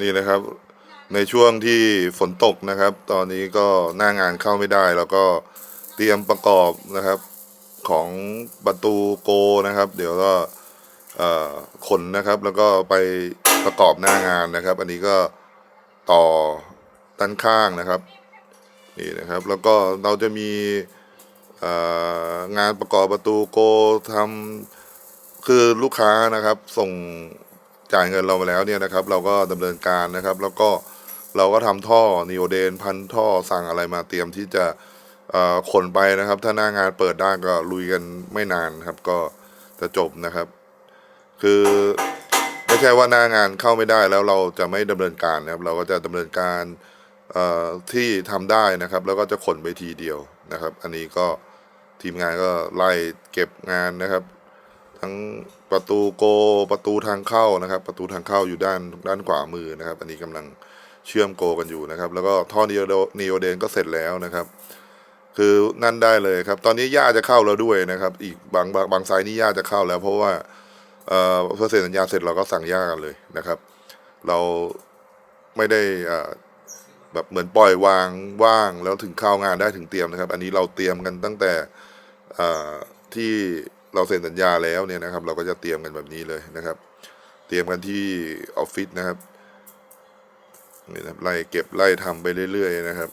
นี่นะครับ ในช่วงที่ฝนตกนะครับ ตอนนี้ก็หน้างานเข้าไม่ได้ แล้วก็เตรียมประกอบนะครับของประตูโกนะครับ เดี๋ยวก็ขนนะครับ แล้วก็ไปประกอบหน้างานนะครับ อันนี้ก็ต่อด้านข้างนะครับนี่นะครับ แล้วก็เราจะมีงานประกอบประตูโกทำคือลูกค้านะครับส่ง จ่ายเงินเรามาแล้วเนี่ยนะครับ เราก็ดำเนินการนะครับ แล้วก็เราก็ทำท่อนิโอเดนพันท่อสั่งอะไรมาเตรียมที่จะขนไปนะครับ ถ้าหน้างานเปิดได้ก็ลุยกันไม่นานครับ ก็จะจบนะครับ คือไม่ใช่ว่าหน้างานเข้าไม่ได้แล้วเราจะไม่ดำเนินการนะครับ เราก็จะดำเนินการที่ทำได้นะครับ แล้วก็จะขนไปทีเดียวนะครับ อันนี้ก็ทีมงานก็ไล่เก็บงานนะครับ ทั้งประตูโกประตูทางเข้านะครับ ประตูทางเข้าอยู่ด้านด้านขวามือนะครับ อันนี้กำลังเชื่อมโกกันอยู่นะครับ แล้วก็ท่อนีโอนีโอเดนก็เสร็จแล้วนะครับ คือนั่นได้เลยครับ ตอนนี้ย่าจะเข้าแล้วด้วยนะครับ อีกบางบางบางไซต์นี่ย่าจะเข้าแล้ว เพราะว่าเอ่อพอเซ็นสัญญาเสร็จเราก็สั่งย่ากันเลยนะครับ เราไม่ได้อ่าแบบเหมือนปล่อยวางว่างแล้วถึงเข้างานได้ถึงเตรียมนะครับ อันนี้เราเตรียมกันตั้งแต่อ่าที่ เราเซ็นสัญญาแล้วเนี่ยนะครับ เราก็จะเตรียมกันแบบนี้เลยนะครับ เตรียมกันที่ออฟฟิศนะครับนี่นะครับไล่เก็บไล่ทำไปเรื่อย ๆ นะครับ